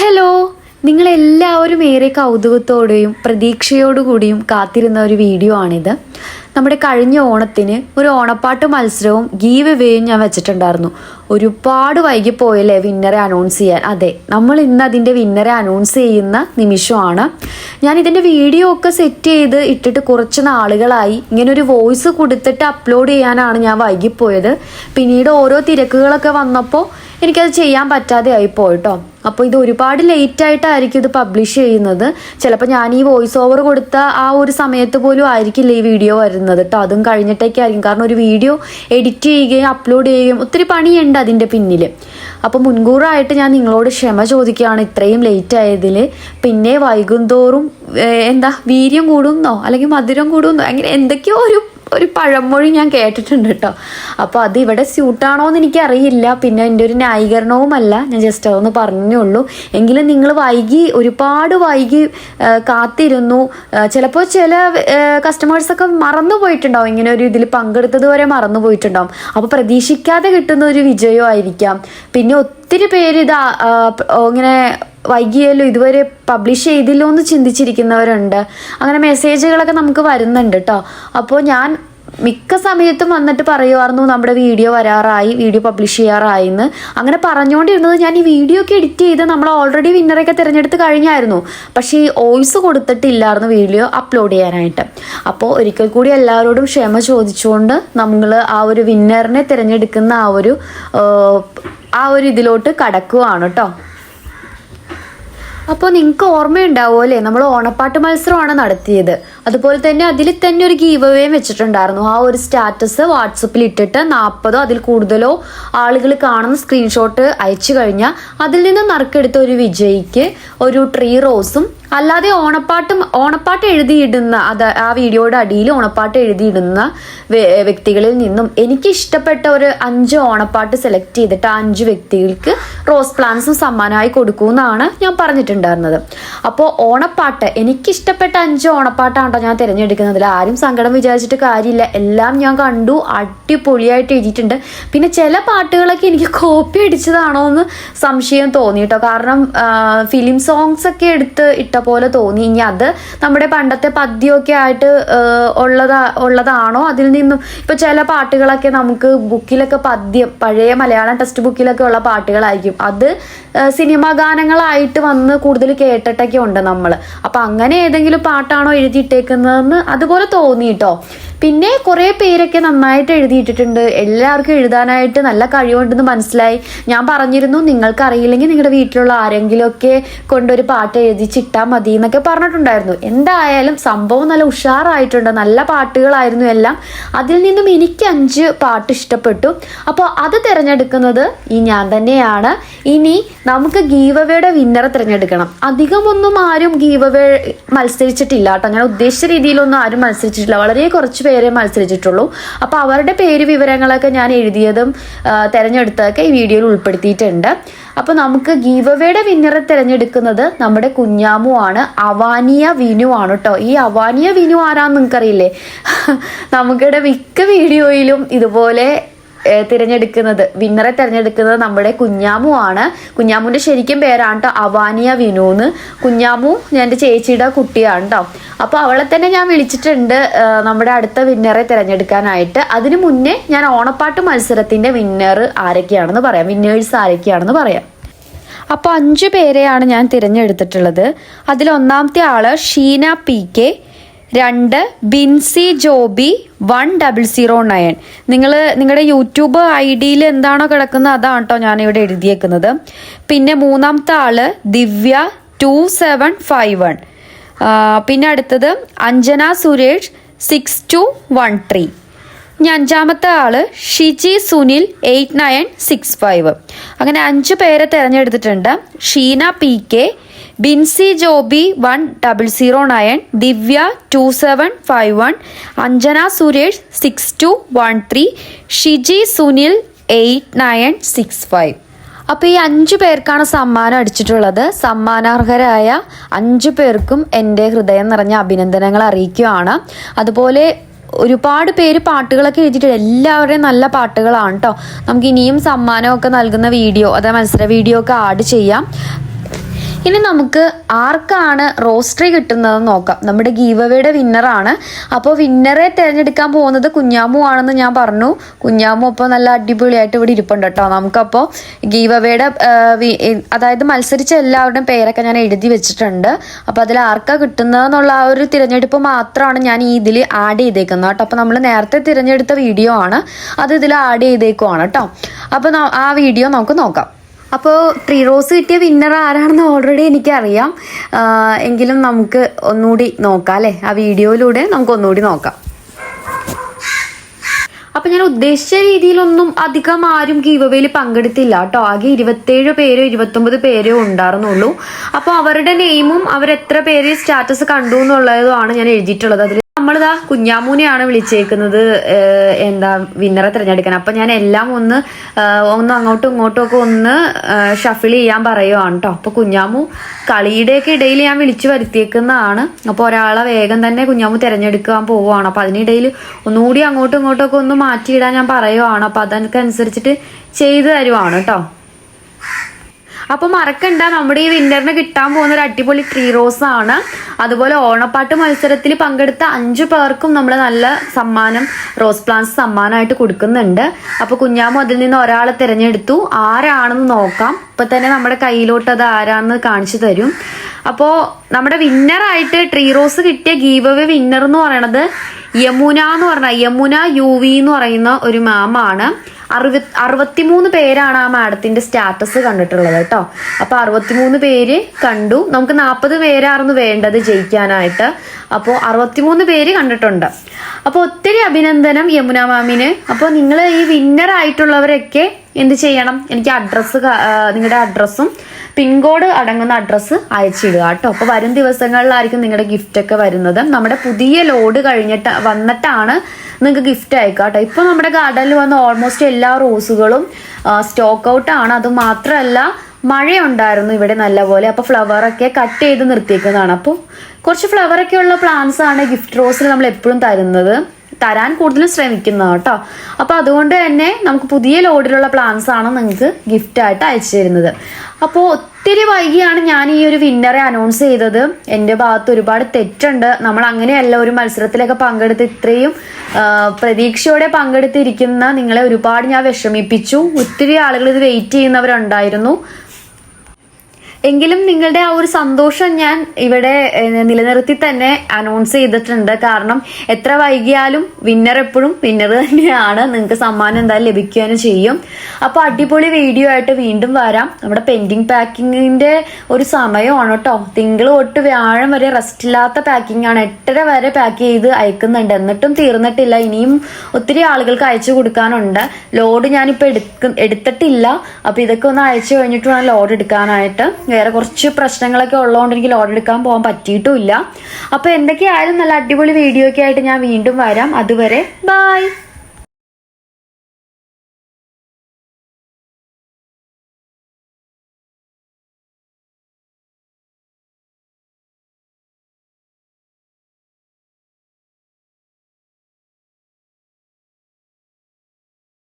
Hello നിങ്ങളെല്ലാവരും ഏറെ കൗതുകത്തോടെയും പ്രതീക്ഷയോടുകൂടിയും കാത്തിരുന്ന ഒരു വീഡിയോ ആണിത്. നമ്മുടെ കഴിഞ്ഞ ഓണത്തിന് ഒരു ഓണപ്പാട്ട് മത്സരവും ഗീവ് വേയും ഞാൻ വെച്ചിട്ടുണ്ടായിരുന്നു. ഒരുപാട് വൈകിപ്പോയല്ലേ വിന്നറെ അനൗൺസ് ചെയ്യാൻ? അതെ നമ്മൾ ഇന്ന് അതിന്റെ വിന്നറെ അനൗൺസ് ചെയ്യുന്ന നിമിഷമാണ്. ഞാൻ ഇതിന്റെ വീഡിയോ ഒക്കെ സെറ്റ് ചെയ്ത് ഇട്ടിട്ട് കുറച്ച് നാളുകളായി ഇങ്ങനെ ഒരു വോയിസ് കൊടുത്തിട്ട് അപ്ലോഡ് ചെയ്യാനാണ് ഞാൻ വൈകിപ്പോയത്. പിന്നീട് ഓരോ തിരക്കുകളൊക്കെ വന്നപ്പോൾ എനിക്കത് ചെയ്യാൻ പറ്റാതെ ആയി പോയിട്ടോ. അപ്പോൾ ഇത് ഒരുപാട് ലേറ്റ് ആയിട്ടായിരിക്കും ഇത് പബ്ലിഷ് ചെയ്യുന്നത്. ചിലപ്പോൾ ഞാൻ ഈ വോയിസ് ഓവർ കൊടുത്ത ആ ഒരു സമയത്ത് പോലും ആയിരിക്കില്ല ഈ വീഡിയോ വരുന്നത് കേട്ടോ അതും കഴിഞ്ഞിട്ടൊക്കെ ആയിരിക്കും കാരണം ഒരു വീഡിയോ എഡിറ്റ് ചെയ്യുകയും അപ്ലോഡ് ചെയ്യുകയും ഒത്തിരി പണിയുണ്ട് അതിന്റെ പിന്നിൽ അപ്പോൾ മുൻകൂറായിട്ട് ഞാൻ നിങ്ങളോട് ക്ഷമ ചോദിക്കുകയാണ് ഇത്രയും ലേറ്റ് ആയതിൽ പിന്നെ വൈകുന്തോറും എന്താ വീര്യം കൂടുന്നോ? അല്ലെങ്കിൽ മധുരം കൂടുന്നോ? അങ്ങനെ എന്തൊക്കെയോ ഒരു ഒരു പഴമൊഴി ഞാൻ കേട്ടിട്ടുണ്ട് കേട്ടോ. അപ്പോൾ അത് ഇവിടെ സ്യൂട്ടാണോ എന്ന് എനിക്കറിയില്ല. പിന്നെ എന്റെ ഒരു ന്യായീകരണവുമല്ല. ഞാൻ ജസ്റ്റ് അതൊന്ന് പറഞ്ഞുള്ളൂ എങ്കിലും നിങ്ങൾ വൈകി ഒരുപാട് വൈകി കാത്തിരുന്നു. ചിലപ്പോൾ ചില കസ്റ്റമേഴ്സൊക്കെ മറന്നു പോയിട്ടുണ്ടാവും. ഇങ്ങനെ ഒരു ഇതിൽ പങ്കെടുത്തത് വരെ മറന്നു പോയിട്ടുണ്ടാവും. അപ്പോൾ പ്രതീക്ഷിക്കാതെ കിട്ടുന്ന ഒരു വിജയമായിരിക്കാം. പിന്നെ ഒത്തിരി പേര് ഇത് ഇങ്ങനെ വൈകിയല്ലോ ഇതുവരെ പബ്ലിഷ് ചെയ്തില്ലോ എന്ന് ചിന്തിച്ചിരിക്കുന്നവരുണ്ട്. അങ്ങനെ മെസ്സേജുകളൊക്കെ നമുക്ക് വരുന്നുണ്ട് കേട്ടോ അപ്പോൾ ഞാൻ മിക്ക സമയത്തും വന്നിട്ട് പറയുമായിരുന്നു നമ്മുടെ വീഡിയോ വരാറായി വീഡിയോ പബ്ലിഷ് ചെയ്യാറായി എന്ന്. അങ്ങനെ പറഞ്ഞുകൊണ്ടിരുന്നത് ഞാൻ ഈ വീഡിയോ ഒക്കെ എഡിറ്റ് ചെയ്ത് നമ്മൾ ഓൾറെഡി വിന്നറൊക്കെ തിരഞ്ഞെടുത്ത് കഴിഞ്ഞായിരുന്നു. പക്ഷേ ഈ വോയിസ് കൊടുത്തിട്ടില്ലായിരുന്നു വീഡിയോ അപ്ലോഡ് ചെയ്യാനായിട്ട്. അപ്പോൾ ഒരിക്കൽ കൂടി എല്ലാവരോടും ക്ഷമ ചോദിച്ചുകൊണ്ട് നമ്മൾ ആ ഒരു വിന്നറിനെ തിരഞ്ഞെടുക്കുന്ന ആ ഒരു ആ, ഒരു ഇതിലോട്ട് കടക്കുവാണ് കേട്ടോ അപ്പോൾ നിങ്ങൾക്ക് ഓർമ്മയുണ്ടാവുമോ അല്ലേ? നമ്മൾ ഓണപ്പാട്ട് മത്സരമാണ് നടത്തിയത്. അതുപോലെ തന്നെ അതിൽ തന്നെ ഒരു ഗീവവേയും വെച്ചിട്ടുണ്ടായിരുന്നു. ആ ഒരു സ്റ്റാറ്റസ് വാട്സപ്പിൽ ഇട്ടിട്ട് നാൽപ്പതോ അതിൽ കൂടുതലോ ആളുകൾ കാണുന്ന സ്ക്രീൻഷോട്ട് അയച്ചു കഴിഞ്ഞാൽ അതിൽ നിന്ന് നറുക്കെടുത്ത ഒരു വിജയിക്ക് ഒരു ട്രീ റോസും അല്ലാതെ ഓണപ്പാട്ടും ഓണപ്പാട്ട് എഴുതിയിടുന്ന അത് ആ വീഡിയോയുടെ അടിയിൽ ഓണപ്പാട്ട് എഴുതിയിടുന്ന വ്യക്തികളിൽ നിന്നും എനിക്ക് ഇഷ്ടപ്പെട്ട ഒരു അഞ്ച് ഓണപ്പാട്ട് സെലക്ട് ചെയ്തിട്ട് ആ അഞ്ച് വ്യക്തികൾക്ക് റോസ് പ്ലാന്റ്സും സമ്മാനമായി കൊടുക്കുമെന്നാണ് ഞാൻ പറഞ്ഞിട്ടുണ്ടായിരുന്നത്. അപ്പോൾ ഓണപ്പാട്ട് എനിക്ക് ഇഷ്ടപ്പെട്ട അഞ്ച് ഓണപ്പാട്ടാണോ ഞാൻ തിരഞ്ഞെടുക്കുന്നതിൽ. ആരും സങ്കടം വിചാരിച്ചിട്ട് കാര്യമില്ല. എല്ലാം ഞാൻ കണ്ടു അടിപൊളിയായിട്ട് എഴുതിയിട്ടുണ്ട്. പിന്നെ ചില പാട്ടുകളൊക്കെ എനിക്ക് കോപ്പി അടിച്ചതാണോ എന്ന് സംശയം തോന്നിയിട്ടോ. കാരണം ഫിലിം സോങ്സ് ഒക്കെ എടുത്ത് ഇട്ട പോലെ തോന്നി. ഇനി അത് നമ്മുടെ പണ്ടത്തെ പദ്യമൊക്കെ ആയിട്ട് ഉള്ളതാ ഉള്ളതാണോ? അതിൽ നിന്നും ഇപ്പൊ ചില പാട്ടുകളൊക്കെ നമുക്ക് ബുക്കിലൊക്കെ പദ്യം പഴയ മലയാളം ടെക്സ്റ്റ് ബുക്കിലൊക്കെ ഉള്ള പാട്ടുകളായിരിക്കും. അത് സിനിമ ഗാനങ്ങളായിട്ട് വന്ന് കൂടുതൽ കേട്ടിട്ടൊക്കെ ഉണ്ട് നമ്മൾ അപ്പൊ അങ്ങനെ ഏതെങ്കിലും പാട്ടാണോ എഴുതിയിട്ടേക്കുന്നതെന്ന് അതുപോലെ തോന്നി കേട്ടോ പിന്നെ കുറേ പേരൊക്കെ നന്നായിട്ട് എഴുതിയിട്ടിട്ടുണ്ട്. എല്ലാവർക്കും എഴുതാനായിട്ട് നല്ല കഴിവുണ്ടെന്ന് മനസ്സിലായി. ഞാൻ പറഞ്ഞിരുന്നു നിങ്ങൾക്ക് അറിയില്ലെങ്കിൽ നിങ്ങളുടെ വീട്ടിലുള്ള ആരെങ്കിലുമൊക്കെ കൊണ്ടൊരു പാട്ട് എഴുതിച്ചിട്ടാൽ മതി എന്നൊക്കെ പറഞ്ഞിട്ടുണ്ടായിരുന്നു. എന്തായാലും സംഭവം നല്ല ഉഷാറായിട്ടുണ്ട്. നല്ല പാട്ടുകളായിരുന്നു എല്ലാം. അതിൽ നിന്നും എനിക്ക് അഞ്ച് പാട്ട് ഇഷ്ടപ്പെട്ടു. അപ്പോൾ അത് തിരഞ്ഞെടുക്കുന്നത് ഈ ഞാൻ തന്നെയാണ്. ഇനി നമുക്ക് ഗീവവയുടെ വിന്നറെ തിരഞ്ഞെടുക്കണം. അധികമൊന്നും ആരും ഗീവവേ മത്സരിച്ചിട്ടില്ല കേട്ടോ. ഞാൻ ഉദ്ദേശിച്ച രീതിയിലൊന്നും ആരും മത്സരിച്ചിട്ടില്ല. വളരെ കുറച്ച് പേരെ മത്സരിച്ചിട്ടുള്ളൂ. അപ്പോൾ അവരുടെ പേര് വിവരങ്ങളൊക്കെ ഞാൻ എഴുതിയതും തിരഞ്ഞെടുത്തതൊക്കെ ഈ വീഡിയോയിൽ ഉൾപ്പെടുത്തിയിട്ടുണ്ട്. അപ്പോൾ നമുക്ക് ഗീവവയുടെ വിന്നറെ തിരഞ്ഞെടുക്കുന്നത് നമ്മുടെ കുഞ്ഞാമു ആണ്. അവാനിയ വിനു ആണ് കേട്ടോ ഈ അവാനിയ വിനു ആരാന്ന് നിങ്ങൾക്കറിയില്ലേ? നമുക്കിടെ മിക്ക വീഡിയോയിലും ഇതുപോലെ തിരഞ്ഞെടുക്കുന്നത്. വിന്നറെ തിരഞ്ഞെടുക്കുന്നത് നമ്മുടെ കുഞ്ഞാമു ആണ്. കുഞ്ഞാമുവിന്റെ ശരിക്കും പേരാണ് കേട്ടോ അവാനിയ വിനുന്ന്. കുഞ്ഞാമു എന്റെ ചേച്ചിയുടെ കുട്ടിയാണ് കേട്ടോ അപ്പോൾ അവളെ തന്നെ ഞാൻ വിളിച്ചിട്ടുണ്ട് നമ്മുടെ അടുത്ത വിന്നറെ തിരഞ്ഞെടുക്കാനായിട്ട്. അതിനു മുന്നേ ഞാൻ ഓണപ്പാട്ട് മത്സരത്തിന്റെ വിന്നർ ആരൊക്കെയാണെന്ന് പറയാം. വിന്നേഴ്സ് ആരൊക്കെയാണെന്ന് പറയാം. അപ്പോൾ അഞ്ചു പേരെയാണ് ഞാൻ തിരഞ്ഞെടുത്തിട്ടുള്ളത്. അതിൽ ഒന്നാമത്തെ ആൾ ഷീന പി കെ രണ്ട് Binsy Joby one double zero nine. നിങ്ങൾ നിങ്ങളുടെ യൂട്യൂബ് ഐ ഡിയിൽ എന്താണോ കിടക്കുന്നത് അതാണ് കേട്ടോ ഇവിടെ എഴുതിയേക്കുന്നത്. പിന്നെ മൂന്നാമത്തെ ആൾ Divya two seven five one. പിന്നെ അടുത്തത് Anjana Suresh six two one three. ഇനി അഞ്ചാമത്തെ ആൾ Shiji Sunil eight nine six five. അങ്ങനെ അഞ്ച് പേരെ തിരഞ്ഞെടുത്തിട്ടുണ്ട്. Sheena P K Binsy Joby one double zero nine Divya two seven five one Anjana Suresh six two one three Shiji Sunil eight nine six five. അപ്പോൾ ഈ അഞ്ചു പേർക്കാണ് സമ്മാനം അടിച്ചിട്ടുള്ളത്. സമ്മാനാർഹരായ അഞ്ചു പേർക്കും എന്റെ ഹൃദയം നിറഞ്ഞ അഭിനന്ദനങ്ങൾ അറിയിക്കുകയാണ്. അതുപോലെ ഒരുപാട് പേര് പാട്ടുകളൊക്കെ എഴുതിയിട്ടുണ്ട്. എല്ലാവരുടെയും നല്ല പാട്ടുകളാണ് കേട്ടോ നമുക്ക് ഇനിയും സമ്മാനമൊക്കെ നൽകുന്ന വീഡിയോ അതായത് മത്സര വീഡിയോ ഒക്കെ ആഡ് ചെയ്യാം. ഇനി നമുക്ക് ആർക്കാണ് റോസ്റ്ററി കിട്ടുന്നതെന്ന് നോക്കാം. നമ്മുടെ ഗീവവയുടെ വിന്നറാണ് അപ്പോൾ വിന്നറെ തിരഞ്ഞെടുക്കാൻ പോകുന്നത് കുഞ്ഞാമു ആണെന്ന് ഞാൻ പറഞ്ഞു. കുഞ്ഞാമു അപ്പോൾ നല്ല അടിപൊളിയായിട്ട് ഇവിടെ ഇരിപ്പുണ്ട് കേട്ടോ. നമുക്കപ്പോൾ ഗീവവയുടെ അതായത് മത്സരിച്ച എല്ലാവരുടെയും പേരൊക്കെ ഞാൻ എഴുതി വെച്ചിട്ടുണ്ട്. അപ്പോൾ അതിൽ ആർക്കാ കിട്ടുന്നതെന്നുള്ള ആ ഒരു തിരഞ്ഞെടുപ്പ് മാത്രമാണ് ഞാൻ ഈ ഇതിൽ ആഡ് ചെയ്തേക്കുന്നത് കേട്ടോ. അപ്പോൾ നമ്മൾ നേരത്തെ തിരഞ്ഞെടുത്ത വീഡിയോ ആണ്. അത് ഇതിൽ ആഡ് ചെയ്തേക്കുവാണ് കേട്ടോ. അപ്പോൾ ആ വീഡിയോ നമുക്ക് നോക്കാം. അപ്പോൾ ട്രീ റോസ് കിട്ടിയ വിന്നർ ആരാണെന്ന് ഓൾറെഡി എനിക്കറിയാം. എങ്കിലും നമുക്ക് ഒന്നുകൂടി നോക്കാം അല്ലേ? ആ വീഡിയോയിലൂടെ നമുക്ക് ഒന്നുകൂടി നോക്കാം. അപ്പം ഞാൻ ഉദ്ദേശിച്ച രീതിയിലൊന്നും അധികം ആരും ഗീവവേയിൽ പങ്കെടുത്തില്ല കേട്ടോ. ആകെ ഇരുപത്തേഴ് പേരോ ഇരുപത്തൊമ്പത് പേരോ ഉണ്ടായിരുന്നുള്ളൂ. അപ്പോൾ അവരുടെ നെയിമും അവരെത്ര പേര് സ്റ്റാറ്റസ് കണ്ടു എന്നുള്ളതുമാണ് ഞാൻ എഴുതിയിട്ടുള്ളത്. അതിൽ നമ്മളിതാ കുഞ്ഞാമൂനെയാണ് വിളിച്ചേക്കുന്നത് എന്താ വിന്നറെ തിരഞ്ഞെടുക്കാൻ. അപ്പൊ ഞാൻ എല്ലാം ഒന്ന് ഒന്ന് അങ്ങോട്ടും ഇങ്ങോട്ടും ഒക്കെ ഒന്ന് ഷഫിൾ ചെയ്യാൻ പറയുവാണ് കേട്ടോ അപ്പൊ കുഞ്ഞാമു കളിയുടെയൊക്കെ ഇടയിൽ ഞാൻ വിളിച്ചു വരുത്തിയേക്കുന്നതാണ്. അപ്പൊ ഒരാളെ വേഗം തന്നെ കുഞ്ഞാമു തിരഞ്ഞെടുക്കാൻ പോവുകയാണ് അപ്പൊ അതിനിടയിൽ ഒന്നുകൂടി അങ്ങോട്ടും ഇങ്ങോട്ടും ഒക്കെ ഒന്ന് മാറ്റിയിടാൻ ഞാൻ പറയുവാണ്. അപ്പൊ അതനുസരിച്ചിട്ട് ചെയ്തു തരുവാണ് കേട്ടോ അപ്പൊ മറക്കണ്ട നമ്മുടെ ഈ വിന്നറിന് കിട്ടാൻ പോകുന്ന ഒരു അടിപൊളി ട്രീ റോസ് ആണ്. അതുപോലെ ഓണപ്പാട്ട് മത്സരത്തിൽ പങ്കെടുത്ത അഞ്ചു പേർക്കും നമ്മൾ നല്ല സമ്മാനം റോസ് പ്ലാന്റ്സ് സമ്മാനമായിട്ട് കൊടുക്കുന്നുണ്ട്. അപ്പൊ കുഞ്ഞാമു അതിൽ നിന്ന് ഒരാളെ തിരഞ്ഞെടുത്തു. ആരാണെന്ന് നോക്കാം. ഇപ്പൊ തന്നെ നമ്മുടെ കയ്യിലോട്ട് അത് ആരാണെന്ന് കാണിച്ചു തരും. അപ്പോ നമ്മുടെ വിന്നറായിട്ട് ട്രീ റോസ് കിട്ടിയ ഗീവ് വിന്നർ എന്ന് പറയണത് യമുന എന്ന് പറഞ്ഞ യമുന യു വി എന്ന് പറയുന്ന ഒരു മാമാണ് അറുപത് അറുപത്തിമൂന്ന് പേരാണ് ആ മാഡത്തിന്റെ സ്റ്റാറ്റസ് കണ്ടിട്ടുള്ളത് കേട്ടോ. അപ്പൊ അറുപത്തിമൂന്ന് പേര് കണ്ടു. നമുക്ക് നാൽപ്പത് പേരായിരുന്നു വേണ്ടത് ജയിക്കാനായിട്ട്. അപ്പോൾ അറുപത്തിമൂന്ന് പേര് കണ്ടിട്ടുണ്ട്. അപ്പോൾ ഒത്തിരി അഭിനന്ദനം യമുന മാമിന്. അപ്പോൾ നിങ്ങൾ ഈ വിന്നർ ആയിട്ടുള്ളവരൊക്കെ എന്ത് ചെയ്യണം? എനിക്ക് അഡ്രസ്സ് നിങ്ങളുടെ അഡ്രസ്സും പിൻകോഡ് അടങ്ങുന്ന അഡ്രസ്സ് അയച്ചിടുക കേട്ടോ. അപ്പോൾ വരും ദിവസങ്ങളിലായിരിക്കും നിങ്ങളുടെ ഗിഫ്റ്റ് ഒക്കെ വരുന്നത്. നമ്മുടെ പുതിയ ലോഡ് കഴിഞ്ഞിട്ട് വന്നിട്ടാണ് നിങ്ങൾക്ക് ഗിഫ്റ്റ് അയക്കുക കേട്ടോ. ഇപ്പോൾ നമ്മുടെ ഗാർഡനിൽ വന്ന ഓൾമോസ്റ്റ് എല്ലാ റോസുകളും സ്റ്റോക്ക് ഔട്ട് ആണ്. അത് മാത്രമല്ല മഴയുണ്ടായിരുന്നു ഇവിടെ നല്ലപോലെ. അപ്പോൾ ഫ്ലവറൊക്കെ കട്ട് ചെയ്ത് നിർത്തിയേക്കുന്നതാണ്. അപ്പോൾ കുറച്ച് ഫ്ലവറൊക്കെ ഉള്ള പ്ലാന്റ്സ് ആണ് ഗിഫ്റ്റ് റോസിൽ നമ്മൾ എപ്പോഴും തരുന്നത്. തരാൻ കൂടുതലും ശ്രമിക്കുന്നത് കേട്ടോ. അപ്പോൾ അതുകൊണ്ട് തന്നെ നമുക്ക് പുതിയ ലോഡിലുള്ള പ്ലാന്റ്സ് ആണ് നിങ്ങൾക്ക് ഗിഫ്റ്റ് ആയിട്ട് അയച്ചു തരുന്നത്. അപ്പോൾ ഒത്തിരി വൈകിയാണ് ഞാൻ ഈ ഒരു വിന്നറെ അനൗൺസ് ചെയ്തത്. എന്റെ ഭാഗത്ത് ഒരുപാട് തെറ്റുണ്ട്. നമ്മൾ അങ്ങനെയല്ല ഒരു മത്സരത്തിലൊക്കെ പങ്കെടുത്ത് ഇത്രയും പ്രതീക്ഷയോടെ പങ്കെടുത്തിരിക്കുന്ന നിങ്ങളെ ഒരുപാട് ഞാൻ വിഷമിപ്പിച്ചു. ഒത്തിരി ആളുകൾ ഇത് വെയിറ്റ് ചെയ്യുന്നവരുണ്ടായിരുന്നു. എങ്കിലും നിങ്ങളുടെ ആ ഒരു സന്തോഷം ഞാൻ ഇവിടെ നിലനിർത്തി തന്നെ അനൗൺസ് ചെയ്തിട്ടുണ്ട്. കാരണം എത്ര വൈകിയാലും വിന്നർ എപ്പോഴും വിന്നർ തന്നെയാണ്. നിങ്ങൾക്ക് സമ്മാനം എന്തായാലും ലഭിക്കുകയും ചെയ്യും. അപ്പോൾ അടിപൊളി വീഡിയോ ആയിട്ട് വീണ്ടും വരാം. നമ്മുടെ പെൻഡിങ് പാക്കിങ്ങിന്റെ ഒരു സമയമാണ് കേട്ടോ തിങ്കൾ തൊട്ട് വ്യാഴം വരെ റെസ്റ്റ് ഇല്ലാത്ത പാക്കിംഗ് ആണ്. എട്ടര വരെ പാക്ക് ചെയ്ത് അയക്കുന്നുണ്ട്. എന്നിട്ടും തീർന്നിട്ടില്ല. ഇനിയും ഒത്തിരി ആളുകൾക്ക് അയച്ചു കൊടുക്കാനുണ്ട്. ലോഡ് ഞാനിപ്പോൾ എടുക്ക എടുത്തിട്ടില്ല. അപ്പോൾ ഇതൊക്കെ ഒന്ന് അയച്ചു കഴിഞ്ഞിട്ട് വേണം ലോഡ് എടുക്കാനായിട്ട്. വേറെ കുറച്ച് പ്രശ്നങ്ങളൊക്കെ ഉള്ളതുകൊണ്ട് എനിക്ക് ലോഡ് എടുക്കാൻ പോകാൻ പറ്റിയിട്ടുമില്ല. അപ്പോൾ എന്തൊക്കെയായാലും നല്ല അടിപൊളി വീഡിയോ ഒക്കെ ആയിട്ട് ഞാൻ വീണ്ടും വരാം. അതുവരെ ബൈ